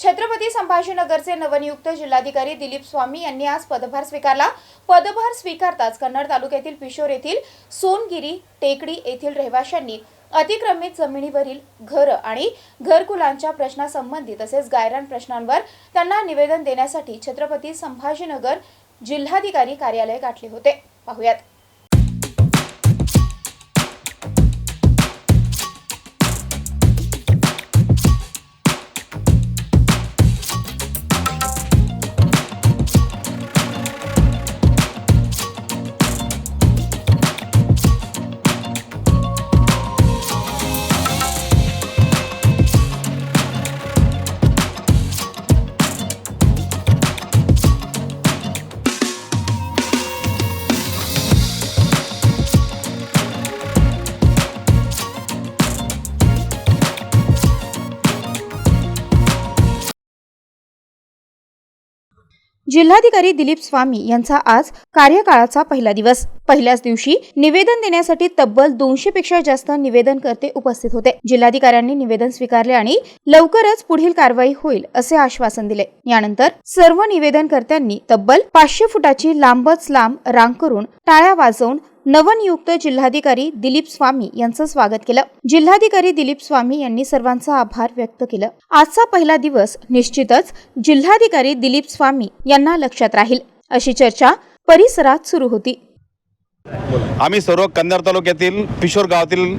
छत्रपती संभाजीनगरचे नवनियुक्त जिल्हाधिकारी दिलीप स्वामी यांनी आज पदभार स्वीकारला. पदभार स्वीकारताच कन्नड तालुक्यातील पिशोर येथील सोनगिरी टेकडी येथील रहिवाशांनी अतिक्रमित जमिनीवरील घर आणि घरकुलांच्या प्रश्नासंबंधी तसेच गायरान प्रश्नांवर त्यांना निवेदन देण्यासाठी छत्रपती संभाजीनगर जिल्हाधिकारी कार्यालय गाठले होते. पाहुयात. जिल्हाधिकारी दिलीप स्वामी यांचा आज कार्यकाळाचा पहिला दिवस. पहिल्याच दिवशी निवेदन देण्यासाठी तब्बल दोनशे पेक्षा जास्त निवेदनकर्ते उपस्थित होते. जिल्हाधिकाऱ्यांनी निवेदन स्वीकारले आणि लवकरच पुढील कारवाई होईल असे आश्वासन दिले. यानंतर सर्व निवेदनकर्त्यांनी तब्बल पाचशे फुटाची लांबच लांब रांग करून टाळ्या वाजवून नवनियुक्त जिल्हाधिकारी दिलीप स्वामी यांचं स्वागत केलं. जिल्हाधिकारी दिलीप स्वामी यांनी सर्वांचा आभार व्यक्त केलं. आजचा पहिला दिवस निश्चितच जिल्हाधिकारी दिलीप स्वामी यांना लक्षात राहील अशी चर्चा परिसरात सुरू होती. आम्ही सर्व कंधार तालुक्यातील पिशोर गावातील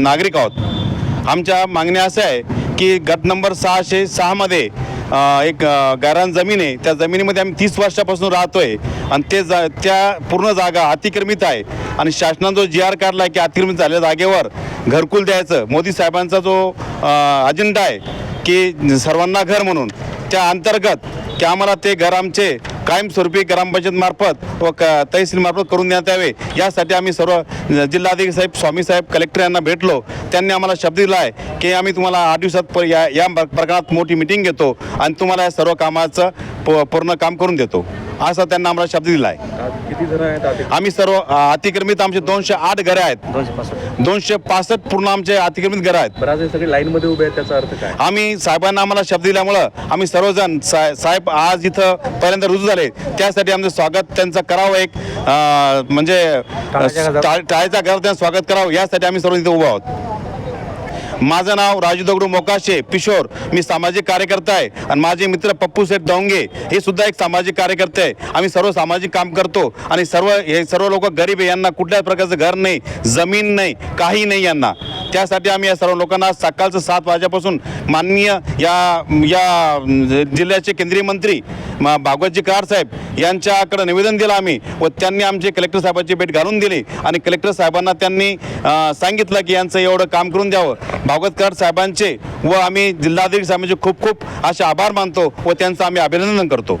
नागरिक आहोत. आमच्या मागण्या असं आहे की गट नंबर सहाशे सहामध्ये मध्ये एक गारान जमीन आहे. त्या जमिनीमध्ये आम्ही तीस वर्षापासून राहतोय. आणि ते जा त्या पूर्ण जागा अतिक्रमित आहे. आणि शासनानं जो जी आर काढला आहे की अतिक्रमित झालेल्या जागेवर घरकुल द्यायचं. मोदी साहेबांचा जो अजेंडा आहे की सर्वांना घर म्हणून. त्या अंतर्गत की आम्हाला ते घर आमचे कायमस्वरूपी ग्रामपंचायत मार्फत व क तहसील मार्फत करून देण्यात यावे. यासाठी आम्ही सर्व जिल्हाधिकारी साहेब स्वामी साहेब कलेक्टर यांना भेटलो. त्यांनी आम्हाला शब्द दिला आहे की आम्ही तुम्हाला आठ दिवसात पर या या प्रकरणात मोठी मिटिंग घेतो आणि तुम्हाला या सर्व कामाचं प पूर्ण काम करून देतो. असा त्यांना आम्हाला शब्द दिला आहे. आम्ही सर्व अतिक्रमित आमचे दोनशे आठ घरे आहेत. दोनशे पासष्ट. पूर्ण आमचे अतिक्रमित घरं आहेत. सगळे लाईन मध्ये उभे आहेत त्याचा अर्थ काय? आम्ही साहेबांना आम्हाला शब्द दिल्यामुळं आम्ही सर्वजण साहेब आज इथं पहिल्यांदा रुजू झाले. त्यासाठी आमचं स्वागत त्यांचं करावं एक म्हणजे टाळ्याच्या गजरात. टाळ- टाळ्याच्या घरात त्यांचं स्वागत करावं यासाठी आम्ही सर्व इथे उभे आहोत. माझं नाव राजू दगडू मोकाशे पिशोर. मी सामाजिक कार्यकर्ता आहे आणि माझे मित्र पप्पू सेठ डोंगे हे सुद्धा एक सामाजिक कार्यकर्ते आहे. आम्ही सर्व सामाजिक काम करतो आणि सर्व हे सर्व लोक गरीब आहे यांना कुठल्याच प्रकारचं घर नाही जमीन नाही काही नाही यांना. त्यासाठी आम्ही या सर्व लोकांना सकाळचं सात वाजेपासून माननीय या या जिल्ह्याचे केंद्रीय मंत्री भागवतजी कार साहेब यांच्याकडे निवेदन दिलं आम्ही व त्यांनी आमची कलेक्टर साहेबांची भेट घालून दिली. आणि कलेक्टर साहेबांना त्यांनी सांगितलं की यांचं एवढं काम करून द्यावं. भागवत कार साहेबांचे व आम्ही जिल्हाधिकारी साहेबांचे खूप खूप असे आभार मानतो व त्यांचं आम्ही अभिनंदन करतो.